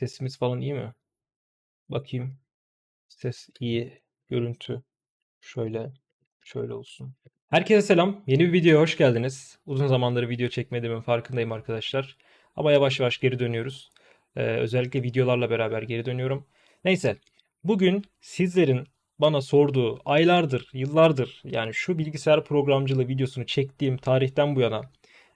Sesimiz falan iyi mi? Bakayım. Ses iyi. Görüntü şöyle, şöyle olsun. Herkese selam. Yeni bir videoya hoş geldiniz. Uzun zamandır video çekmediğimin farkındayım arkadaşlar. Ama yavaş yavaş geri dönüyoruz. Ee, özellikle videolarla beraber geri dönüyorum. Neyse. Bugün sizlerin bana sorduğu aylardır, yıllardır yani şu bilgisayar programcılığı videosunu çektiğim tarihten bu yana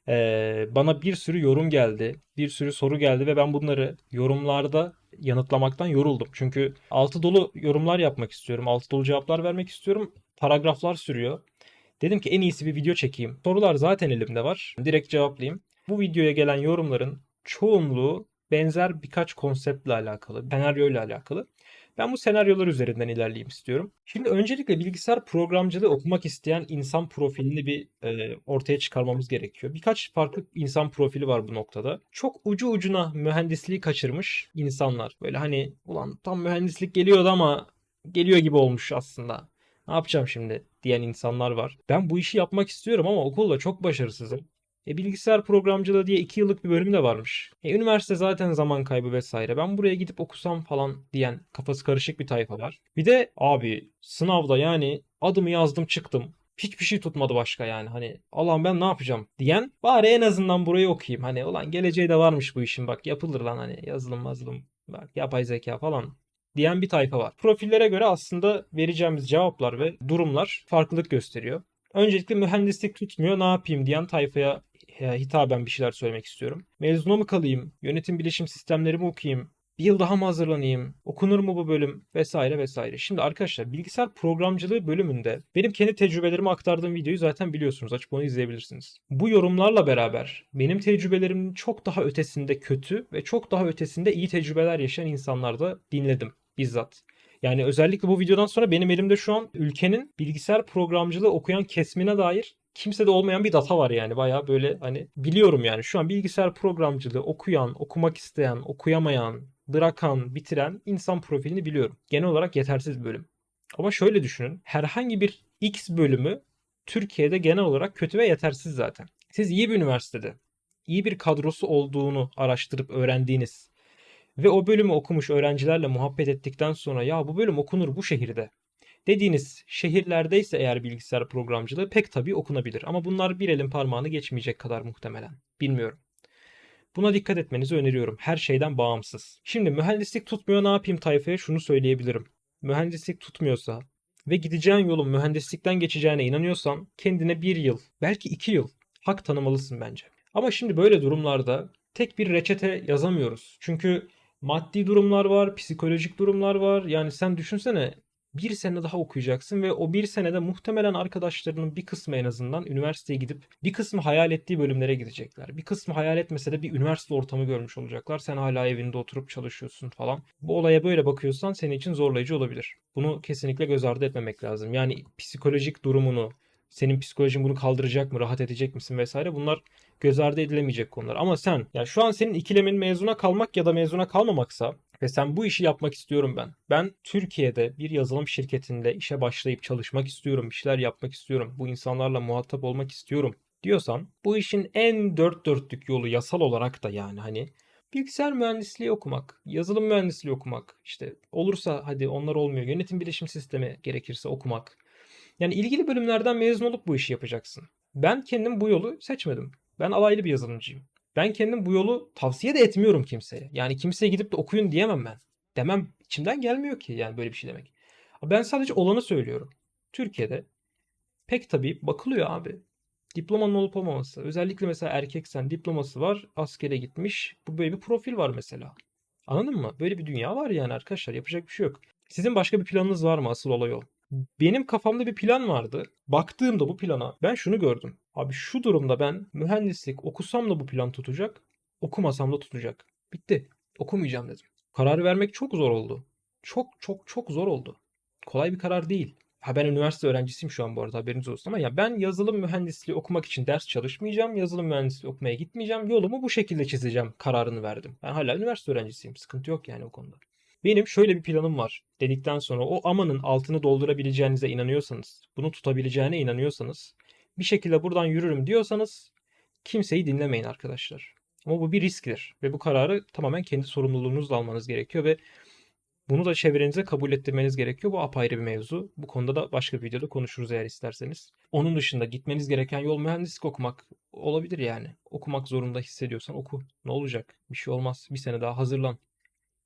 ee, bana bir sürü yorum geldi, bir sürü soru geldi ve ben bunları yorumlarda yanıtlamaktan yoruldum. Çünkü altı dolu yorumlar yapmak istiyorum, altı dolu cevaplar vermek istiyorum. Paragraflar sürüyor. Dedim ki en iyisi bir video çekeyim. Sorular zaten elimde var. Direkt cevaplayayım. Bu videoya gelen yorumların çoğunluğu benzer birkaç konseptle alakalı, senaryoyla alakalı. Ben bu senaryolar üzerinden ilerleyeyim istiyorum. Şimdi öncelikle bilgisayar programcılığı okumak isteyen insan profilini bir e, ortaya çıkarmamız gerekiyor. Birkaç farklı insan profili var bu noktada. Çok ucu ucuna mühendisliği kaçırmış insanlar. Böyle hani ulan tam mühendislik geliyordu ama geliyor gibi olmuş aslında. Ne yapacağım şimdi diyen insanlar var. Ben bu işi yapmak istiyorum ama okulda çok başarısızım. E, bilgisayar programcılığı diye 2 yıllık bir bölüm de varmış. E, üniversite zaten zaman kaybı vesaire. Ben buraya gidip okusam falan diyen kafası karışık bir tayfa var. Bir de abi sınavda yani adımı yazdım çıktım. Hiçbir şey tutmadı başka yani. Hani Allah'ım ben ne yapacağım diyen bari en azından burayı okuyayım. Hani ulan geleceği de varmış bu işin bak yapılır lan hani yazılım mazılım bak yapay zeka falan diyen bir tayfa var. Profillere göre aslında vereceğimiz cevaplar ve durumlar farklılık gösteriyor. Öncelikle mühendislik tutmuyor ne yapayım diyen tayfaya hitaben bir şeyler söylemek istiyorum. Mezuna mı kalayım? Yönetim bilişim sistemleri mi okuyayım? Bir yıl daha mı hazırlanayım? Okunur mu bu bölüm? Vesaire vesaire. Şimdi arkadaşlar bilgisayar programcılığı bölümünde benim kendi tecrübelerimi aktardığım videoyu zaten biliyorsunuz. Açıp onu izleyebilirsiniz. Bu yorumlarla beraber benim tecrübelerimin çok daha ötesinde kötü ve çok daha ötesinde iyi tecrübeler yaşayan insanlar da dinledim bizzat. Yani özellikle bu videodan sonra benim elimde şu an ülkenin bilgisayar programcılığı okuyan kesmine dair kimsede olmayan bir data var yani. Baya böyle hani biliyorum yani şu an bilgisayar programcılığı okuyan, okumak isteyen, okuyamayan, bırakan, bitiren insan profilini biliyorum. Genel olarak yetersiz bölüm. Ama şöyle düşünün. Herhangi bir X bölümü Türkiye'de genel olarak kötü ve yetersiz zaten. Siz iyi bir üniversitede, iyi bir kadrosu olduğunu araştırıp öğrendiğiniz ve o bölümü okumuş öğrencilerle muhabbet ettikten sonra ya bu bölüm okunur bu şehirde dediğiniz şehirlerdeyse eğer bilgisayar programcılığı pek tabii okunabilir. Ama bunlar bir elin parmağını geçmeyecek kadar muhtemelen. Bilmiyorum. Buna dikkat etmenizi öneriyorum. Her şeyden bağımsız. Şimdi mühendislik tutmuyor ne yapayım tayfaya şunu söyleyebilirim. Mühendislik tutmuyorsa ve gideceğin yolun mühendislikten geçeceğine inanıyorsan kendine bir yıl, belki iki yıl hak tanımalısın bence. Ama şimdi böyle durumlarda tek bir reçete yazamıyoruz. Çünkü maddi durumlar var, psikolojik durumlar var. Yani sen düşünsene bir sene daha okuyacaksın ve o bir senede muhtemelen arkadaşlarının bir kısmı en azından üniversiteye gidip bir kısmı hayal ettiği bölümlere gidecekler. Bir kısmı hayal etmese de bir üniversite ortamı görmüş olacaklar. Sen hala evinde oturup çalışıyorsun falan. Bu olaya böyle bakıyorsan senin için zorlayıcı olabilir. Bunu kesinlikle göz ardı etmemek lazım. Yani psikolojik durumunu, senin psikolojin bunu kaldıracak mı, rahat edecek misin vesaire bunlar göz ardı edilemeyecek konular. Ama sen yani şu an senin ikilemin mezuna kalmak ya da mezuna kalmamaksa ve sen bu işi yapmak istiyorum ben. Ben Türkiye'de bir yazılım şirketinde işe başlayıp çalışmak istiyorum, bir şeyler yapmak istiyorum. Bu insanlarla muhatap olmak istiyorum diyorsan bu işin en dört dörtlük yolu yasal olarak da yani hani bilgisayar mühendisliği okumak, yazılım mühendisliği okumak, işte olursa hadi onlar olmuyor, yönetim bilişim sistemi gerekirse okumak. Yani ilgili bölümlerden mezun olup bu işi yapacaksın. Ben kendim bu yolu seçmedim. Ben alaylı bir yazılımcıyım. Ben kendim bu yolu tavsiye de etmiyorum kimseye. Yani kimseye gidip de okuyun diyemem ben. Demem içimden gelmiyor ki yani böyle bir şey demek. Ben sadece olanı söylüyorum. Türkiye'de pek tabii bakılıyor abi. Diplomanın olup olmaması. Özellikle mesela erkeksen diploması var, askere gitmiş. Bu böyle bir profil var mesela. Anladın mı? Böyle bir dünya var yani arkadaşlar. Yapacak bir şey yok. Sizin başka bir planınız var mı? Asıl olay o. Benim kafamda bir plan vardı. Baktığımda bu plana ben şunu gördüm. Abi şu durumda ben mühendislik okusam da bu plan tutacak, okumasam da tutacak. Bitti. Okumayacağım dedim. Kararı vermek çok zor oldu. Çok çok çok zor oldu. Kolay bir karar değil. Ha ben üniversite öğrencisiyim şu an bu arada haberiniz olsun ama ya ben yazılım mühendisliği okumak için ders çalışmayacağım. Yazılım mühendisliği okumaya gitmeyeceğim. Yolumu bu şekilde çizeceğim kararını verdim. Ben hala üniversite öğrencisiyim. Sıkıntı yok yani o konuda. Benim şöyle bir planım var dedikten sonra o amanın altını doldurabileceğinize inanıyorsanız, bunu tutabileceğine inanıyorsanız, bir şekilde buradan yürürüm diyorsanız kimseyi dinlemeyin arkadaşlar. Ama bu bir risktir ve bu kararı tamamen kendi sorumluluğunuzla almanız gerekiyor ve bunu da çevrenize kabul ettirmeniz gerekiyor. Bu apayrı bir mevzu. Bu konuda da başka bir videoda konuşuruz eğer isterseniz. Onun dışında gitmeniz gereken yol mühendislik okumak olabilir yani. Okumak zorunda hissediyorsan oku. Ne olacak? Bir şey olmaz. Bir sene daha hazırlan.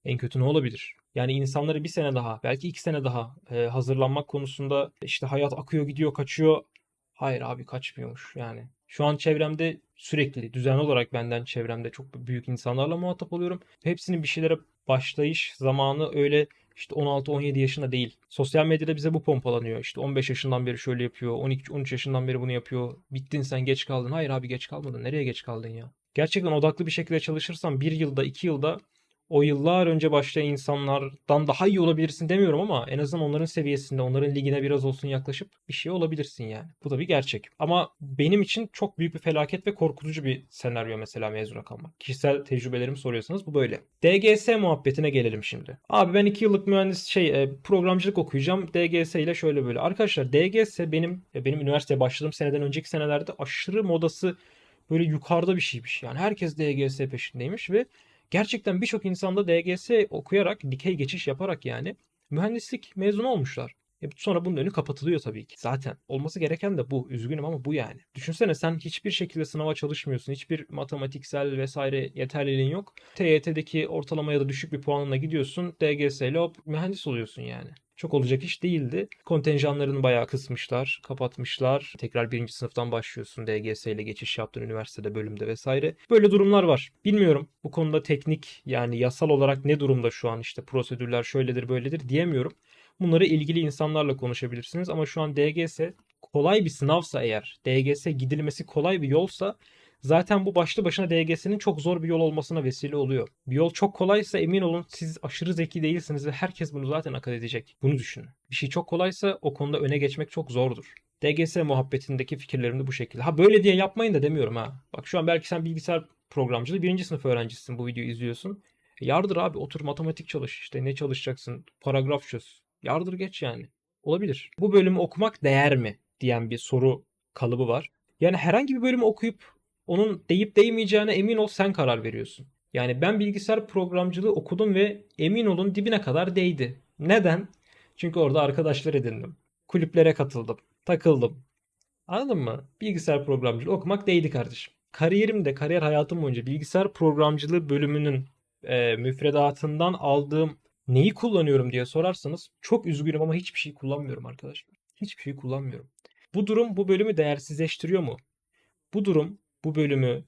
En kötü ne olabilir? Yani insanları bir sene daha, belki iki sene daha e, hazırlanmak konusunda işte hayat akıyor gidiyor kaçıyor. Hayır abi kaçmıyormuş yani. Şu an çevremde sürekli düzenli olarak benden çevremde çok büyük insanlarla muhatap oluyorum. Hepsinin bir şeylere başlayış zamanı öyle işte 16-17 yaşında değil. Sosyal medyada bize bu pompalanıyor. İşte 15 yaşından beri şöyle yapıyor. 12-13 yaşından beri bunu yapıyor. Bittin sen geç kaldın. Hayır abi geç kalmadın. Nereye geç kaldın ya? Gerçekten odaklı bir şekilde çalışırsan bir yılda iki yılda o yıllar önce başlayan insanlardan daha iyi olabilirsin demiyorum ama en azından onların seviyesinde, onların ligine biraz olsun yaklaşıp bir şey olabilirsin yani. Bu da bir gerçek. Ama benim için çok büyük bir felaket ve korkutucu bir senaryo mesela mezuna kalmak. Kişisel tecrübelerimi soruyorsanız bu böyle. DGS muhabbetine gelelim şimdi. Abi ben 2 yıllık mühendis şey e, programcılık okuyacağım. DGS ile şöyle böyle. Arkadaşlar DGS benim e, benim üniversiteye başladığım seneden önceki senelerde aşırı modası böyle yukarıda bir şeymiş. Yani herkes DGS peşindeymiş ve gerçekten birçok insanda DGS okuyarak, dikey geçiş yaparak yani mühendislik mezunu olmuşlar. E sonra bunun önü kapatılıyor tabii ki. Zaten olması gereken de bu. Üzgünüm ama bu yani. Düşünsene sen hiçbir şekilde sınava çalışmıyorsun. Hiçbir matematiksel vesaire yeterliliğin yok. TYT'deki ortalama ya da düşük bir puanına gidiyorsun. DGS ile mühendis oluyorsun yani. Çok olacak iş değildi. Kontenjanlarını bayağı kısmışlar, kapatmışlar. Tekrar birinci sınıftan başlıyorsun DGS ile geçiş yaptın üniversitede, bölümde vesaire. Böyle durumlar var. Bilmiyorum bu konuda teknik yani yasal olarak ne durumda şu an işte prosedürler şöyledir böyledir diyemiyorum. Bunları ilgili insanlarla konuşabilirsiniz ama şu an DGS kolay bir sınavsa eğer, DGS gidilmesi kolay bir yolsa zaten bu başlı başına DGS'nin çok zor bir yol olmasına vesile oluyor. Bir yol çok kolaysa emin olun siz aşırı zeki değilsiniz ve herkes bunu zaten akıl edecek. Bunu düşünün. Bir şey çok kolaysa o konuda öne geçmek çok zordur. DGS muhabbetindeki fikirlerim de bu şekilde. Ha böyle diye yapmayın da demiyorum ha. Bak şu an belki sen bilgisayar programcılığı birinci sınıf öğrencisin bu videoyu izliyorsun. Yardır abi otur matematik çalış işte ne çalışacaksın paragraf çöz. Yardır geç yani. Olabilir. Bu bölümü okumak değer mi diyen bir soru kalıbı var. Yani herhangi bir bölümü okuyup onun deyip değmeyeceğine emin ol sen karar veriyorsun. Yani ben bilgisayar programcılığı okudum ve emin olun dibine kadar değdi. Neden? Çünkü orada arkadaşlar edindim. Kulüplere katıldım. Takıldım. Anladın mı? Bilgisayar programcılığı okumak değdi kardeşim. Kariyerimde, kariyer hayatım boyunca bilgisayar programcılığı bölümünün e, müfredatından aldığım neyi kullanıyorum diye sorarsanız çok üzgünüm ama hiçbir şey kullanmıyorum arkadaşlar. Hiçbir şey kullanmıyorum. Bu durum bu bölümü değersizleştiriyor mu? Bu durum bu bölümü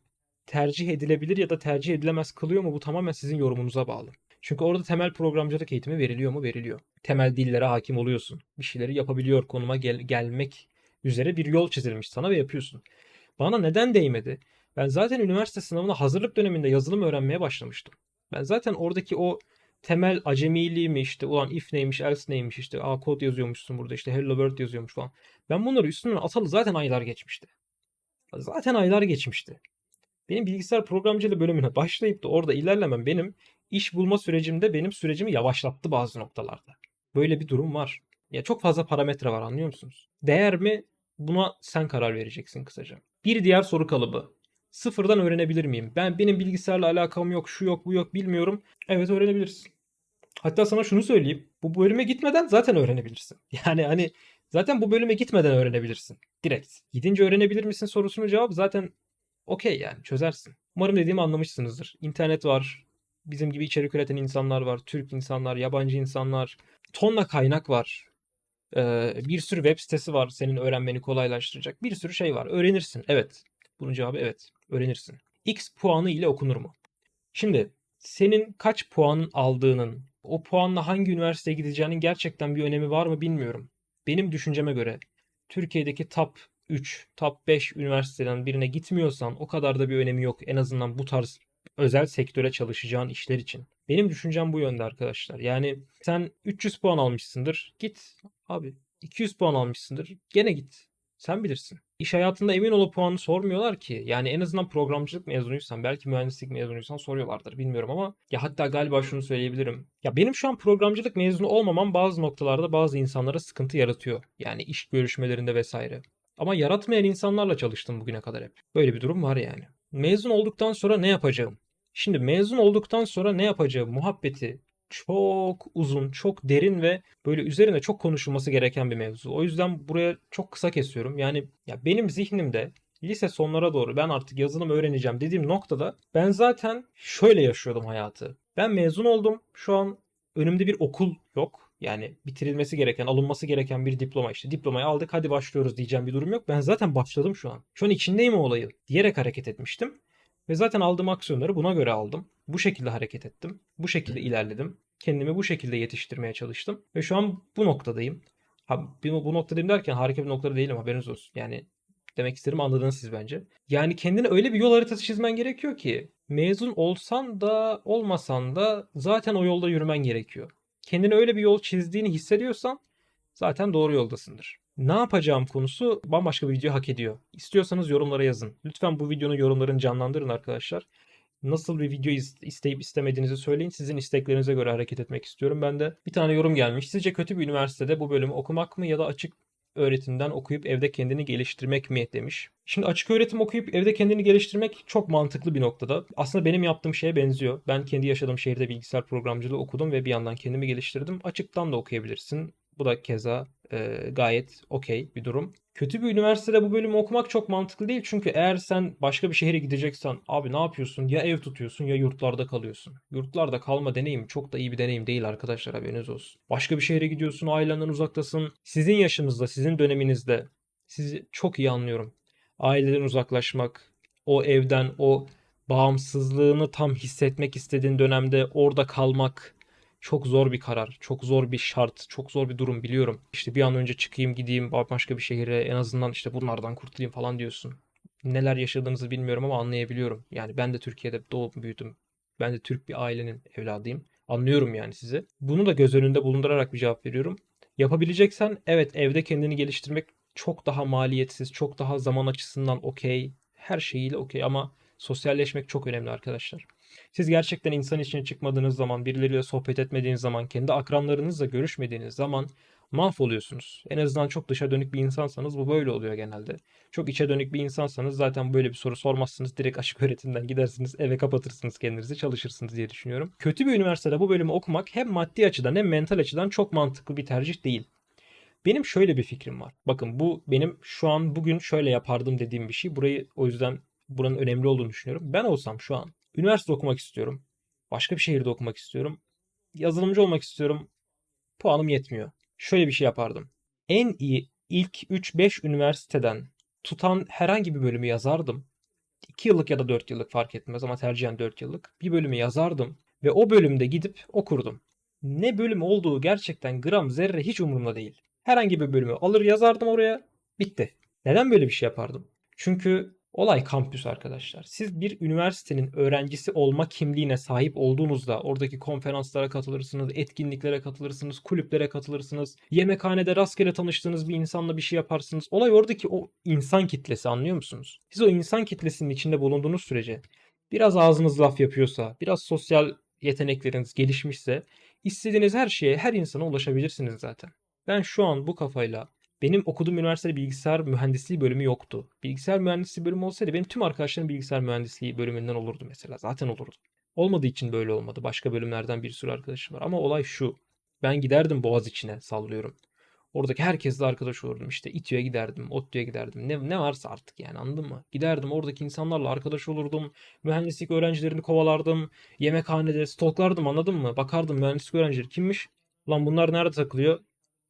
tercih edilebilir ya da tercih edilemez kılıyor mu? Bu tamamen sizin yorumunuza bağlı. Çünkü orada temel programcılık eğitimi veriliyor mu? Veriliyor. Temel dillere hakim oluyorsun. Bir şeyleri yapabiliyor konuma gel- gelmek üzere bir yol çizilmiş sana ve yapıyorsun. Bana neden değmedi? Ben zaten üniversite sınavına hazırlık döneminde yazılım öğrenmeye başlamıştım. Ben zaten oradaki o temel acemiliği mi işte ulan if neymiş else neymiş işte a kod yazıyormuşsun burada işte hello world yazıyormuş falan. Ben bunları üstünden atalı zaten aylar geçmişti. Zaten aylar geçmişti. Benim bilgisayar programcılığı bölümüne başlayıp da orada ilerlemem benim iş bulma sürecimde benim sürecimi yavaşlattı bazı noktalarda. Böyle bir durum var. Ya çok fazla parametre var anlıyor musunuz? Değer mi? Buna sen karar vereceksin kısaca. Bir diğer soru kalıbı. Sıfırdan öğrenebilir miyim? Ben benim bilgisayarla alakam yok, şu yok, bu yok bilmiyorum. Evet öğrenebilirsin. Hatta sana şunu söyleyeyim. Bu bölüme gitmeden zaten öğrenebilirsin. Yani hani zaten bu bölüme gitmeden öğrenebilirsin. Direkt. Gidince öğrenebilir misin sorusunun cevabı zaten okey yani çözersin. Umarım dediğimi anlamışsınızdır. İnternet var. Bizim gibi içerik üreten insanlar var. Türk insanlar, yabancı insanlar. Tonla kaynak var. Ee, bir sürü web sitesi var senin öğrenmeni kolaylaştıracak. Bir sürü şey var. Öğrenirsin. Evet. Bunun cevabı evet. Öğrenirsin. X puanı ile okunur mu? Şimdi senin kaç puan aldığının, o puanla hangi üniversiteye gideceğinin gerçekten bir önemi var mı bilmiyorum. Benim düşünceme göre Türkiye'deki top 3, top 5 üniversiteden birine gitmiyorsan o kadar da bir önemi yok. En azından bu tarz özel sektöre çalışacağın işler için. Benim düşüncem bu yönde arkadaşlar. Yani sen 300 puan almışsındır. Git abi. 200 puan almışsındır. Gene git. Sen bilirsin. İş hayatında emin ol o puanı sormuyorlar ki. Yani en azından programcılık mezunuysan, belki mühendislik mezunuysan soruyorlardır bilmiyorum ama ya hatta galiba şunu söyleyebilirim. Ya benim şu an programcılık mezunu olmamam bazı noktalarda bazı insanlara sıkıntı yaratıyor. Yani iş görüşmelerinde vesaire. Ama yaratmayan insanlarla çalıştım bugüne kadar hep. Böyle bir durum var yani. mezun olduktan sonra ne yapacağım? Şimdi mezun olduktan sonra ne yapacağım muhabbeti çok uzun, çok derin ve böyle üzerine çok konuşulması gereken bir mevzu. O yüzden buraya çok kısa kesiyorum. Yani ya benim zihnimde lise sonlara doğru ben artık yazılım öğreneceğim dediğim noktada ben zaten şöyle yaşıyordum hayatı. Ben mezun oldum. Şu an önümde bir okul yok. Yani bitirilmesi gereken, alınması gereken bir diploma işte. Diplomayı aldık hadi başlıyoruz diyeceğim bir durum yok. Ben zaten başladım şu an. Şu an içindeyim o olayın diyerek hareket etmiştim. Ve zaten aldığım aksiyonları buna göre aldım. Bu şekilde hareket ettim. Bu şekilde ilerledim. Kendimi bu şekilde yetiştirmeye çalıştım. Ve şu an bu noktadayım. Ha, bu, noktadayım derken harika bir noktada değilim haberiniz olsun. Yani demek isterim anladınız siz bence. Yani kendine öyle bir yol haritası çizmen gerekiyor ki mezun olsan da olmasan da zaten o yolda yürümen gerekiyor. Kendine öyle bir yol çizdiğini hissediyorsan zaten doğru yoldasındır. Ne yapacağım konusu bambaşka bir video hak ediyor. İstiyorsanız yorumlara yazın. Lütfen bu videonun yorumlarını canlandırın arkadaşlar. Nasıl bir video isteyip istemediğinizi söyleyin. Sizin isteklerinize göre hareket etmek istiyorum. Ben de bir tane yorum gelmiş. Sizce kötü bir üniversitede bu bölümü okumak mı ya da açık öğretimden okuyup evde kendini geliştirmek mi demiş. Şimdi açık öğretim okuyup evde kendini geliştirmek çok mantıklı bir noktada. Aslında benim yaptığım şeye benziyor. Ben kendi yaşadığım şehirde bilgisayar programcılığı okudum ve bir yandan kendimi geliştirdim. Açıktan da okuyabilirsin. Bu da keza e, gayet okey bir durum. Kötü bir üniversitede bu bölümü okumak çok mantıklı değil. Çünkü eğer sen başka bir şehre gideceksen abi ne yapıyorsun? Ya ev tutuyorsun ya yurtlarda kalıyorsun. Yurtlarda kalma deneyimi çok da iyi bir deneyim değil arkadaşlar haberiniz olsun. Başka bir şehre gidiyorsun ailenden uzaktasın. Sizin yaşınızda sizin döneminizde sizi çok iyi anlıyorum. Aileden uzaklaşmak, o evden o bağımsızlığını tam hissetmek istediğin dönemde orada kalmak çok zor bir karar, çok zor bir şart, çok zor bir durum biliyorum. İşte bir an önce çıkayım gideyim başka bir şehire en azından işte bunlardan kurtulayım falan diyorsun. Neler yaşadığınızı bilmiyorum ama anlayabiliyorum. Yani ben de Türkiye'de doğup büyüdüm. Ben de Türk bir ailenin evladıyım. Anlıyorum yani sizi. Bunu da göz önünde bulundurarak bir cevap veriyorum. Yapabileceksen evet evde kendini geliştirmek çok daha maliyetsiz, çok daha zaman açısından okey. Her şeyiyle okey ama sosyalleşmek çok önemli arkadaşlar. Siz gerçekten insan içine çıkmadığınız zaman, birileriyle sohbet etmediğiniz zaman, kendi akranlarınızla görüşmediğiniz zaman mahvoluyorsunuz. En azından çok dışa dönük bir insansanız bu böyle oluyor genelde. Çok içe dönük bir insansanız zaten böyle bir soru sormazsınız. Direkt açık öğretimden gidersiniz, eve kapatırsınız kendinizi, çalışırsınız diye düşünüyorum. Kötü bir üniversitede bu bölümü okumak hem maddi açıdan hem mental açıdan çok mantıklı bir tercih değil. Benim şöyle bir fikrim var. Bakın bu benim şu an bugün şöyle yapardım dediğim bir şey. Burayı o yüzden buranın önemli olduğunu düşünüyorum. Ben olsam şu an Üniversite okumak istiyorum. Başka bir şehirde okumak istiyorum. Yazılımcı olmak istiyorum. Puanım yetmiyor. Şöyle bir şey yapardım. En iyi ilk 3-5 üniversiteden tutan herhangi bir bölümü yazardım. 2 yıllık ya da 4 yıllık fark etmez ama tercihen 4 yıllık bir bölümü yazardım ve o bölümde gidip okurdum. Ne bölüm olduğu gerçekten gram zerre hiç umurumda değil. Herhangi bir bölümü alır yazardım oraya. Bitti. Neden böyle bir şey yapardım? Çünkü Olay kampüs arkadaşlar. Siz bir üniversitenin öğrencisi olma kimliğine sahip olduğunuzda oradaki konferanslara katılırsınız, etkinliklere katılırsınız, kulüplere katılırsınız, yemekhanede rastgele tanıştığınız bir insanla bir şey yaparsınız. Olay oradaki o insan kitlesi anlıyor musunuz? Siz o insan kitlesinin içinde bulunduğunuz sürece biraz ağzınız laf yapıyorsa, biraz sosyal yetenekleriniz gelişmişse istediğiniz her şeye, her insana ulaşabilirsiniz zaten. Ben şu an bu kafayla benim okuduğum üniversitede bilgisayar mühendisliği bölümü yoktu. Bilgisayar mühendisliği bölümü olsaydı benim tüm arkadaşlarım bilgisayar mühendisliği bölümünden olurdu mesela. Zaten olurdu. Olmadığı için böyle olmadı. Başka bölümlerden bir sürü arkadaşım var. Ama olay şu. Ben giderdim Boğaz içine sallıyorum. Oradaki herkesle arkadaş olurdum. İşte İTÜ'ye giderdim, ODTÜ'ye giderdim. Ne, ne varsa artık yani anladın mı? Giderdim oradaki insanlarla arkadaş olurdum. Mühendislik öğrencilerini kovalardım. Yemekhanede stalklardım anladın mı? Bakardım mühendislik öğrencileri kimmiş? Lan bunlar nerede takılıyor?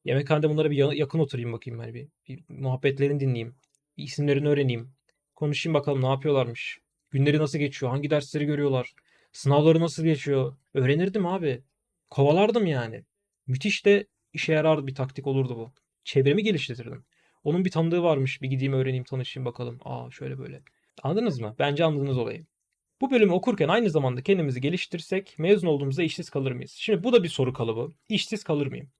Yemekhanede bunlara bir yakın oturayım bakayım hani bir, bir muhabbetlerini dinleyeyim. Bir isimlerini öğreneyim. Konuşayım bakalım ne yapıyorlarmış. Günleri nasıl geçiyor? Hangi dersleri görüyorlar? Sınavları nasıl geçiyor? Öğrenirdim abi. Kovalardım yani. Müthiş de işe yarar bir taktik olurdu bu. Çevremi geliştirirdim. Onun bir tanıdığı varmış. Bir gideyim öğreneyim tanışayım bakalım. Aa şöyle böyle. Anladınız mı? Bence anladınız olayı. Bu bölümü okurken aynı zamanda kendimizi geliştirsek mezun olduğumuzda işsiz kalır mıyız? Şimdi bu da bir soru kalıbı. İşsiz kalır mıyım?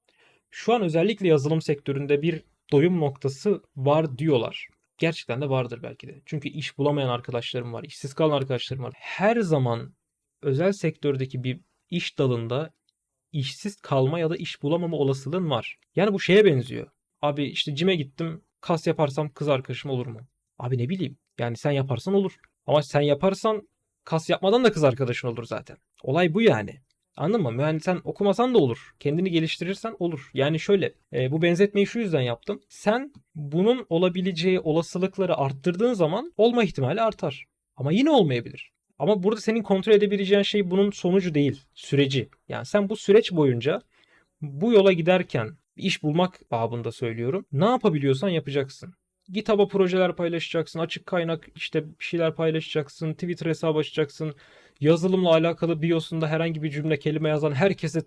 Şu an özellikle yazılım sektöründe bir doyum noktası var diyorlar. Gerçekten de vardır belki de. Çünkü iş bulamayan arkadaşlarım var, işsiz kalan arkadaşlarım var. Her zaman özel sektördeki bir iş dalında işsiz kalma ya da iş bulamama olasılığın var. Yani bu şeye benziyor. Abi işte cime gittim, kas yaparsam kız arkadaşım olur mu? Abi ne bileyim. Yani sen yaparsan olur. Ama sen yaparsan kas yapmadan da kız arkadaşın olur zaten. Olay bu yani. Anladın mı? Mühendis sen okumasan da olur. Kendini geliştirirsen olur. Yani şöyle e, bu benzetmeyi şu yüzden yaptım. Sen bunun olabileceği olasılıkları arttırdığın zaman olma ihtimali artar. Ama yine olmayabilir. Ama burada senin kontrol edebileceğin şey bunun sonucu değil, süreci. Yani sen bu süreç boyunca bu yola giderken iş bulmak babında söylüyorum. Ne yapabiliyorsan yapacaksın. GitHub'a projeler paylaşacaksın, açık kaynak işte bir şeyler paylaşacaksın, Twitter hesabı açacaksın, yazılımla alakalı biosunda herhangi bir cümle kelime yazan herkese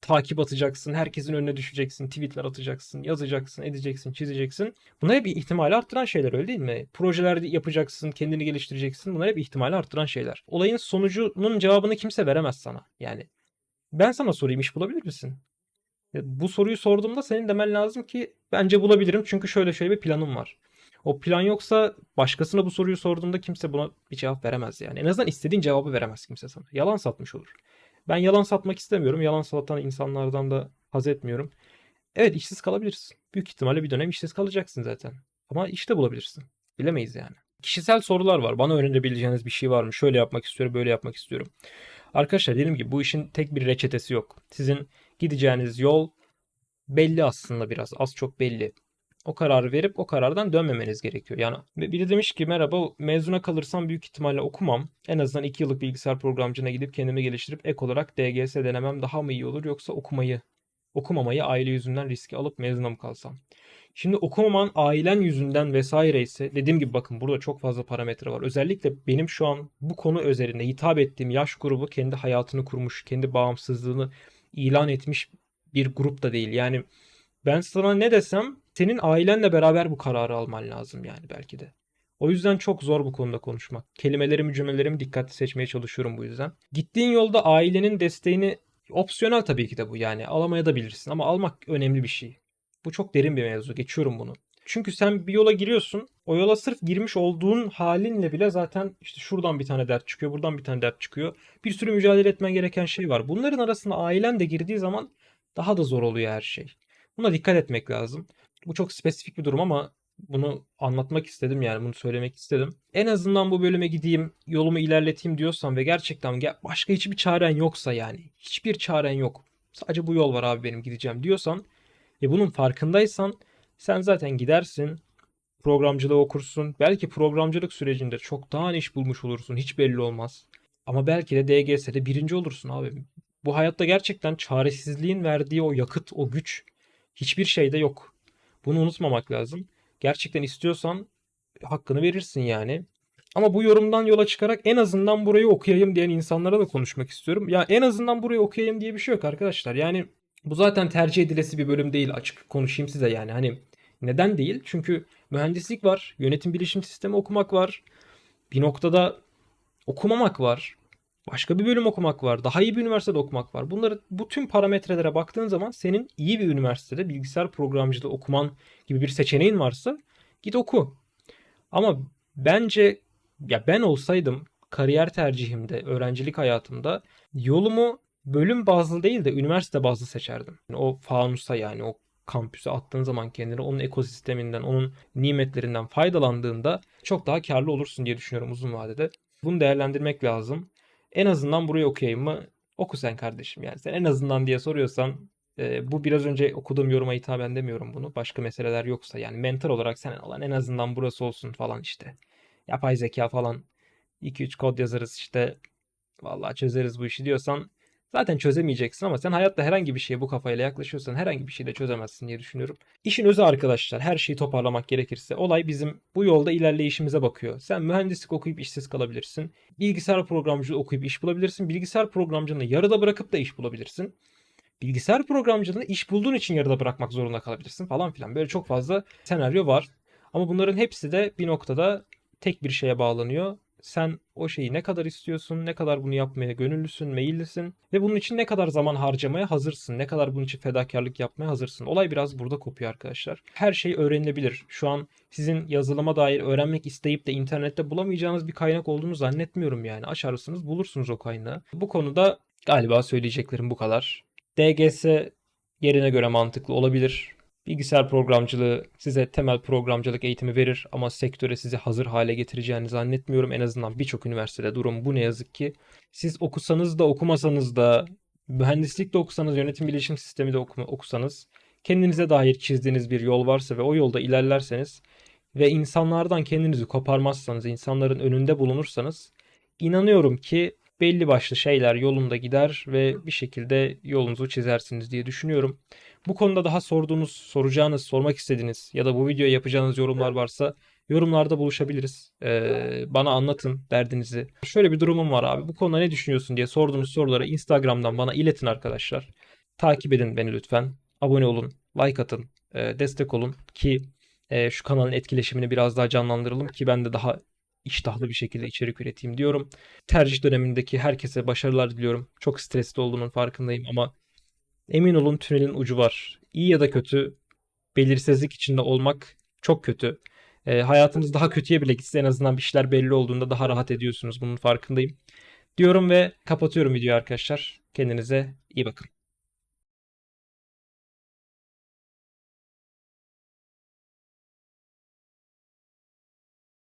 takip atacaksın, herkesin önüne düşeceksin, tweetler atacaksın, yazacaksın, edeceksin, çizeceksin. Bunlar hep ihtimali arttıran şeyler öyle değil mi? Projeler yapacaksın, kendini geliştireceksin. Bunlar hep ihtimali arttıran şeyler. Olayın sonucunun cevabını kimse veremez sana. Yani ben sana sorayım iş bulabilir misin? Ya Bu soruyu sorduğumda senin demen lazım ki bence bulabilirim çünkü şöyle şöyle bir planım var. O plan yoksa başkasına bu soruyu sorduğunda kimse buna bir cevap veremez yani. En azından istediğin cevabı veremez kimse sana. Yalan satmış olur. Ben yalan satmak istemiyorum. Yalan satan insanlardan da haz etmiyorum. Evet işsiz kalabilirsin. Büyük ihtimalle bir dönem işsiz kalacaksın zaten. Ama iş de bulabilirsin. Bilemeyiz yani. Kişisel sorular var. Bana öğrenebileceğiniz bir şey var mı? Şöyle yapmak istiyorum, böyle yapmak istiyorum. Arkadaşlar dediğim gibi bu işin tek bir reçetesi yok. Sizin gideceğiniz yol belli aslında biraz. Az çok belli. O kararı verip o karardan dönmemeniz gerekiyor. Yani biri demiş ki merhaba mezuna kalırsam büyük ihtimalle okumam. En azından 2 yıllık bilgisayar programcına gidip kendimi geliştirip ek olarak DGS denemem daha mı iyi olur yoksa okumayı okumamayı aile yüzünden riske alıp mezuna mı kalsam? Şimdi okumaman ailen yüzünden vesaire ise dediğim gibi bakın burada çok fazla parametre var. Özellikle benim şu an bu konu üzerinde hitap ettiğim yaş grubu kendi hayatını kurmuş, kendi bağımsızlığını ilan etmiş bir grup da değil. Yani ben sana ne desem senin ailenle beraber bu kararı alman lazım yani belki de. O yüzden çok zor bu konuda konuşmak. Kelimelerimi cümlelerimi dikkatli seçmeye çalışıyorum bu yüzden. Gittiğin yolda ailenin desteğini opsiyonel tabii ki de bu yani alamaya da bilirsin ama almak önemli bir şey. Bu çok derin bir mevzu geçiyorum bunu. Çünkü sen bir yola giriyorsun. O yola sırf girmiş olduğun halinle bile zaten işte şuradan bir tane dert çıkıyor, buradan bir tane dert çıkıyor. Bir sürü mücadele etmen gereken şey var. Bunların arasında ailen de girdiği zaman daha da zor oluyor her şey. Buna dikkat etmek lazım. Bu çok spesifik bir durum ama bunu anlatmak istedim yani bunu söylemek istedim. En azından bu bölüme gideyim, yolumu ilerleteyim diyorsan ve gerçekten başka hiçbir çaren yoksa yani hiçbir çaren yok. Sadece bu yol var abi benim gideceğim diyorsan ve bunun farkındaysan sen zaten gidersin, programcılığı okursun. Belki programcılık sürecinde çok daha iş bulmuş olursun. Hiç belli olmaz. Ama belki de DGS'de birinci olursun abi. Bu hayatta gerçekten çaresizliğin verdiği o yakıt, o güç hiçbir şeyde yok. Bunu unutmamak lazım. Gerçekten istiyorsan hakkını verirsin yani. Ama bu yorumdan yola çıkarak en azından burayı okuyayım diyen insanlara da konuşmak istiyorum. Ya en azından burayı okuyayım diye bir şey yok arkadaşlar. Yani bu zaten tercih edilesi bir bölüm değil açık konuşayım size yani. Hani neden değil? Çünkü mühendislik var, yönetim bilişim sistemi okumak var. Bir noktada okumamak var. Başka bir bölüm okumak var. Daha iyi bir üniversitede okumak var. Bunları bu tüm parametrelere baktığın zaman senin iyi bir üniversitede bilgisayar programcılığı okuman gibi bir seçeneğin varsa git oku. Ama bence ya ben olsaydım kariyer tercihimde, öğrencilik hayatımda yolumu bölüm bazlı değil de üniversite bazlı seçerdim. O fanusa yani o kampüse attığın zaman kendini onun ekosisteminden, onun nimetlerinden faydalandığında çok daha karlı olursun diye düşünüyorum uzun vadede. Bunu değerlendirmek lazım. En azından burayı okuyayım mı? Oku sen kardeşim yani. Sen en azından diye soruyorsan e, bu biraz önce okuduğum yoruma hitaben demiyorum bunu. Başka meseleler yoksa yani mentor olarak sen olan en azından burası olsun falan işte. Yapay zeka falan 2-3 kod yazarız işte vallahi çözeriz bu işi diyorsan zaten çözemeyeceksin ama sen hayatta herhangi bir şeye bu kafayla yaklaşıyorsan herhangi bir şeyi de çözemezsin diye düşünüyorum. İşin özü arkadaşlar her şeyi toparlamak gerekirse olay bizim bu yolda ilerleyişimize bakıyor. Sen mühendislik okuyup işsiz kalabilirsin. Bilgisayar programcılığı okuyup iş bulabilirsin. Bilgisayar programcılığını yarıda bırakıp da iş bulabilirsin. Bilgisayar programcılığını iş bulduğun için yarıda bırakmak zorunda kalabilirsin falan filan. Böyle çok fazla senaryo var. Ama bunların hepsi de bir noktada tek bir şeye bağlanıyor sen o şeyi ne kadar istiyorsun, ne kadar bunu yapmaya gönüllüsün, meyillisin ve bunun için ne kadar zaman harcamaya hazırsın, ne kadar bunun için fedakarlık yapmaya hazırsın. Olay biraz burada kopuyor arkadaşlar. Her şey öğrenilebilir. Şu an sizin yazılıma dair öğrenmek isteyip de internette bulamayacağınız bir kaynak olduğunu zannetmiyorum yani. Açarsınız bulursunuz o kaynağı. Bu konuda galiba söyleyeceklerim bu kadar. DGS yerine göre mantıklı olabilir. Bilgisayar programcılığı size temel programcılık eğitimi verir ama sektöre sizi hazır hale getireceğini zannetmiyorum. En azından birçok üniversitede durum bu ne yazık ki. Siz okusanız da okumasanız da mühendislik de okusanız, yönetim bilişim sistemi de okusanız kendinize dair çizdiğiniz bir yol varsa ve o yolda ilerlerseniz ve insanlardan kendinizi koparmazsanız, insanların önünde bulunursanız inanıyorum ki belli başlı şeyler yolunda gider ve bir şekilde yolunuzu çizersiniz diye düşünüyorum. Bu konuda daha sorduğunuz, soracağınız, sormak istediğiniz ya da bu videoya yapacağınız yorumlar varsa yorumlarda buluşabiliriz. Ee, bana anlatın derdinizi. Şöyle bir durumum var abi. Bu konuda ne düşünüyorsun diye sorduğunuz soruları Instagram'dan bana iletin arkadaşlar. Takip edin beni lütfen. Abone olun, like atın, e, destek olun ki e, şu kanalın etkileşimini biraz daha canlandıralım ki ben de daha iştahlı bir şekilde içerik üreteyim diyorum. Tercih dönemindeki herkese başarılar diliyorum. Çok stresli olduğunun farkındayım ama emin olun tünelin ucu var. İyi ya da kötü belirsizlik içinde olmak çok kötü. E, hayatınız daha kötüye bile gitse en azından bir şeyler belli olduğunda daha rahat ediyorsunuz. Bunun farkındayım. Diyorum ve kapatıyorum videoyu arkadaşlar. Kendinize iyi bakın.